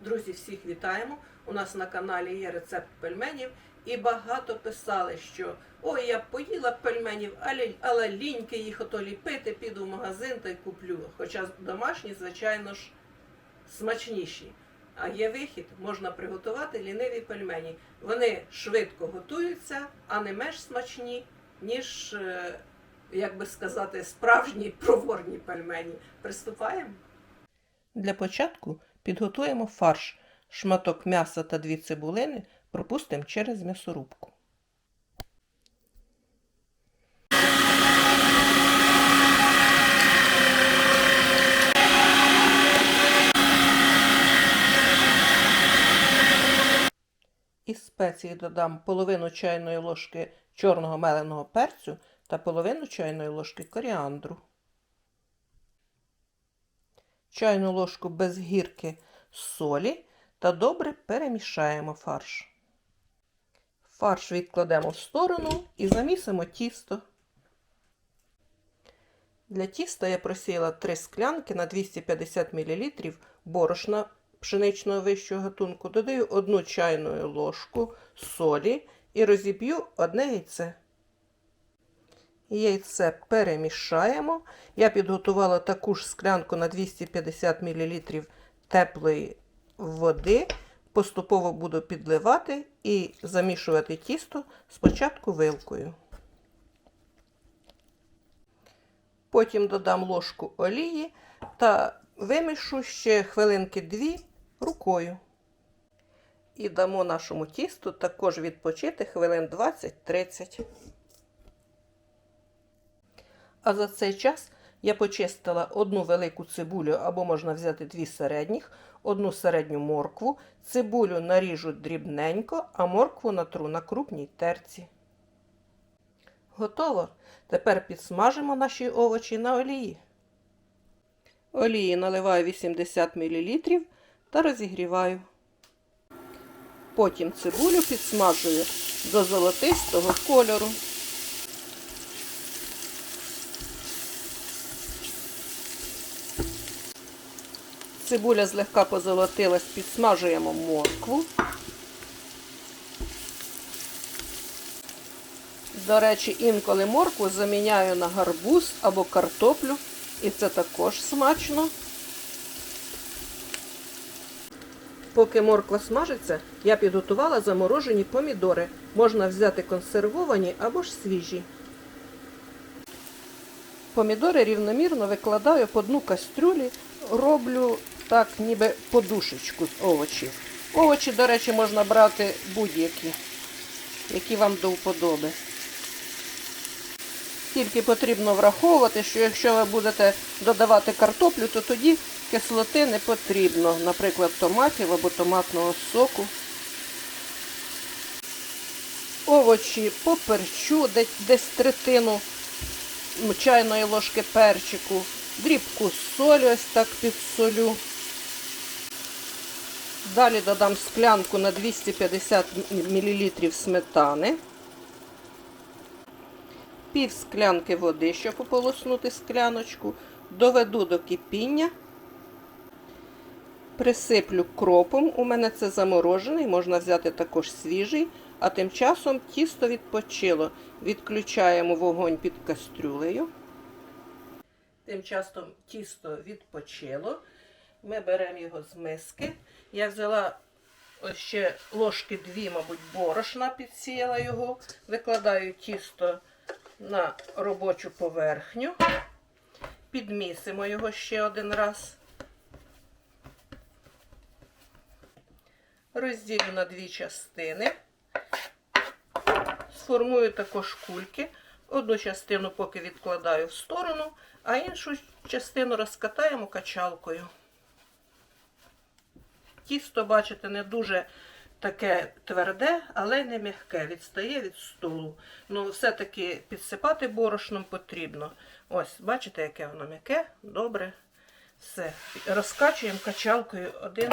Друзі, всіх вітаємо! У нас на каналі є рецепт пельменів. І багато писали, що ой, я поїла пельменів, але, але ліньки їх ото ліпити, піду в магазин та й куплю. Хоча домашні, звичайно ж, смачніші. А є вихід, можна приготувати ліниві пельмені. Вони швидко готуються, а не менш смачні, ніж, е, як би сказати, справжні проворні пельмені. Приступаємо. Для початку підготуємо фарш. Шматок м'яса та дві цибулини пропустимо через м'ясорубку. Із спеції додам половину чайної ложки чорного меленого перцю та половину чайної ложки коріандру. Чайну ложку без гірки солі та добре перемішаємо фарш. Фарш відкладемо в сторону і замісимо тісто. Для тіста я просіяла 3 склянки на 250 мл борошна пшеничного вищого гатунку. Додаю 1 чайну ложку солі і розіб'ю одне яйце. Яйце перемішаємо. Я підготувала таку ж склянку на 250 мл теплої води. Поступово буду підливати і замішувати тісто спочатку вилкою. Потім додам ложку олії та вимішу ще хвилинки дві рукою. І дамо нашому тісту також відпочити хвилин 20-30. А за цей час я почистила одну велику цибулю, або можна взяти дві середніх, одну середню моркву. Цибулю наріжу дрібненько, а моркву натру на крупній терці. Готово. Тепер підсмажимо наші овочі на олії. Олії наливаю 80 мл та розігріваю. Потім цибулю підсмажую до золотистого кольору. Цибуля злегка позолотилась, підсмажуємо моркву. До речі, інколи моркву заміняю на гарбуз або картоплю, і це також смачно. Поки морква смажиться, я підготувала заморожені помідори. Можна взяти консервовані або ж свіжі. Помідори рівномірно викладаю по дну кастрюлі, роблю так, ніби подушечку з овочів. Овочі, до речі, можна брати будь-які, які вам до вподоби. Тільки потрібно враховувати, що якщо ви будете додавати картоплю, то тоді кислоти не потрібно, наприклад, томатів або томатного соку. Овочі поперчу, десь, третину чайної ложки перчику, дрібку солі ось так підсолю. Далі додам склянку на 250 мл сметани, пів склянки води, щоб ополоснути скляночку, доведу до кипіння, присиплю кропом. У мене це заморожений, можна взяти також свіжий, а тим часом тісто відпочило. Відключаємо вогонь під кастрюлею. Тим часом тісто відпочило. Ми беремо його з миски. Я взяла ось ще ложки дві, мабуть, борошна, підсіяла його, викладаю тісто на робочу поверхню, підмісимо його ще один раз. Розділю на дві частини. Сформую також кульки. Одну частину поки відкладаю в сторону, а іншу частину розкатаємо качалкою. Тісто, бачите, не дуже таке тверде, але не м'яке, відстає від столу. Ну, все-таки підсипати борошном потрібно. Ось, бачите, яке воно м'яке, добре. Все. Розкачуємо качалкою один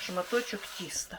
шматочок тіста.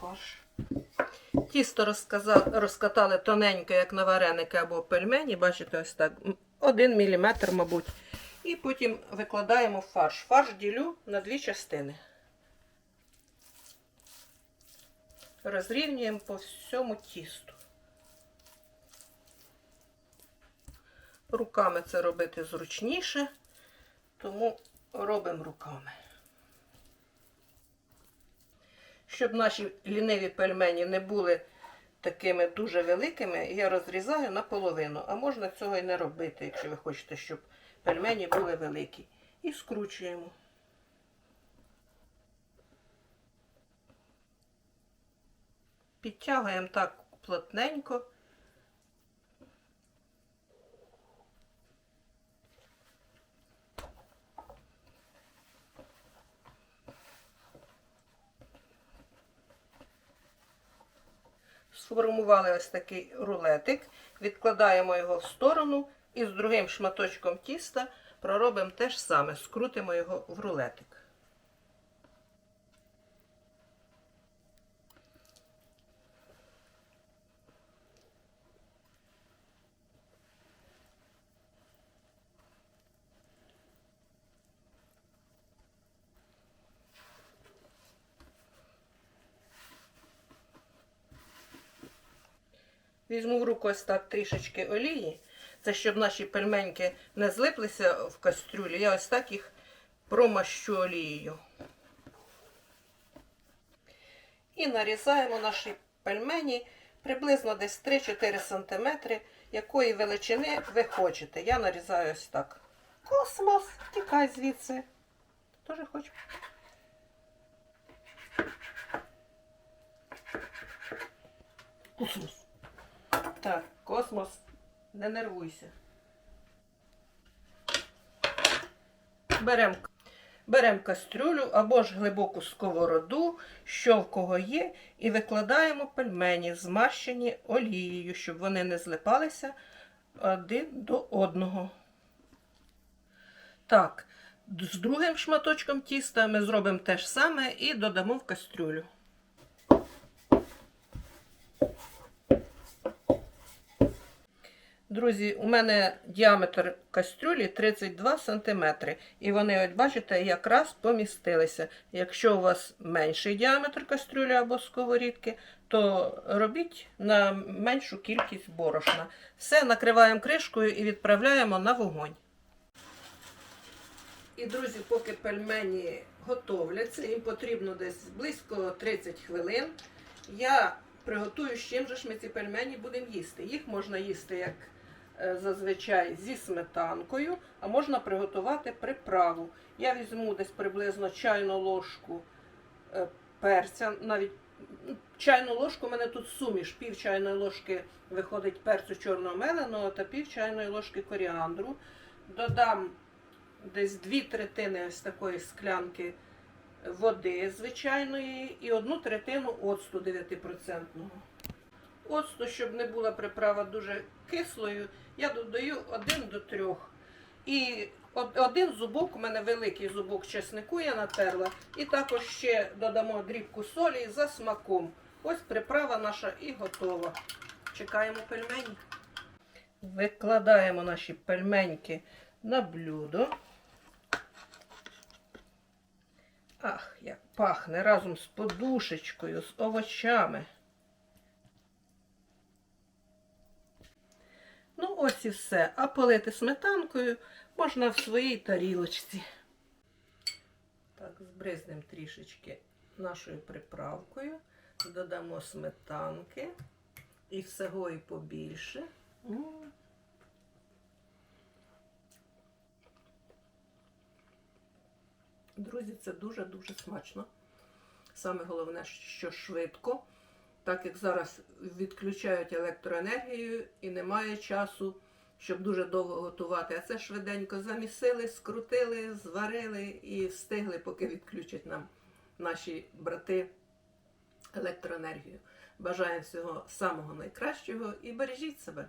Фарш. Тісто розкатали тоненько, як на вареники або пельмені, бачите, ось так, один міліметр, мабуть. І потім викладаємо фарш. Фарш ділю на дві частини. Розрівнюємо по всьому тісту. Руками це робити зручніше, тому робимо руками. Щоб наші ліниві пельмені не були такими дуже великими, я розрізаю наполовину. А можна цього і не робити, якщо ви хочете, щоб пельмені були великі. І скручуємо. Підтягуємо так плотненько. Сформували ось такий рулетик, відкладаємо його в сторону і з другим шматочком тіста проробимо те ж саме, скрутимо його в рулетик. Візьму в руку ось так трішечки олії. Це щоб наші пельменьки не злиплися в кастрюлі. Я ось так їх промащу олією. І нарізаємо наші пельмені приблизно десь 3-4 см, якої величини ви хочете. Я нарізаю ось так. Космос, тікай звідси. Тоже хочу. Космос. Так, космос, не нервуйся. Беремо берем кастрюлю або ж глибоку сковороду, що в кого є, і викладаємо пельмені, змащені олією, щоб вони не злипалися один до одного. Так, з другим шматочком тіста ми зробимо те ж саме і додамо в кастрюлю. Друзі, у мене діаметр кастрюлі 32 см. І вони, от бачите, якраз помістилися. Якщо у вас менший діаметр кастрюлі або сковорідки, то робіть на меншу кількість борошна. Все накриваємо кришкою і відправляємо на вогонь. І, друзі, поки пельмені готовляться, їм потрібно десь близько 30 хвилин. Я приготую, з чим же ж ми ці пельмені будемо їсти. Їх можна їсти як зазвичай зі сметанкою, а можна приготувати приправу. Я візьму десь приблизно чайну ложку е, перця, навіть чайну ложку, у мене тут суміш, пів чайної ложки виходить перцю чорного меленого та пів чайної ложки коріандру. Додам десь дві третини ось такої склянки води звичайної і одну третину оцту 9%. Оцту, щоб не була приправа дуже кислою, я додаю 1 до 3. І один зубок, у мене великий зубок чеснику я натерла. І також ще додамо дрібку солі за смаком. Ось приправа наша і готова. Чекаємо пельмені. Викладаємо наші пельменьки на блюдо. Ах, як пахне разом з подушечкою, з овочами. Ну, ось і все. А полити сметанкою можна в своїй тарілочці. Так, збризнемо трішечки нашою приправкою. Додамо сметанки і всього і побільше. Друзі, це дуже-дуже смачно. Саме головне, що швидко, так як зараз відключають електроенергію і немає часу, щоб дуже довго готувати. А це швиденько замісили, скрутили, зварили і встигли, поки відключать нам наші брати електроенергію. Бажаємо всього самого найкращого і бережіть себе.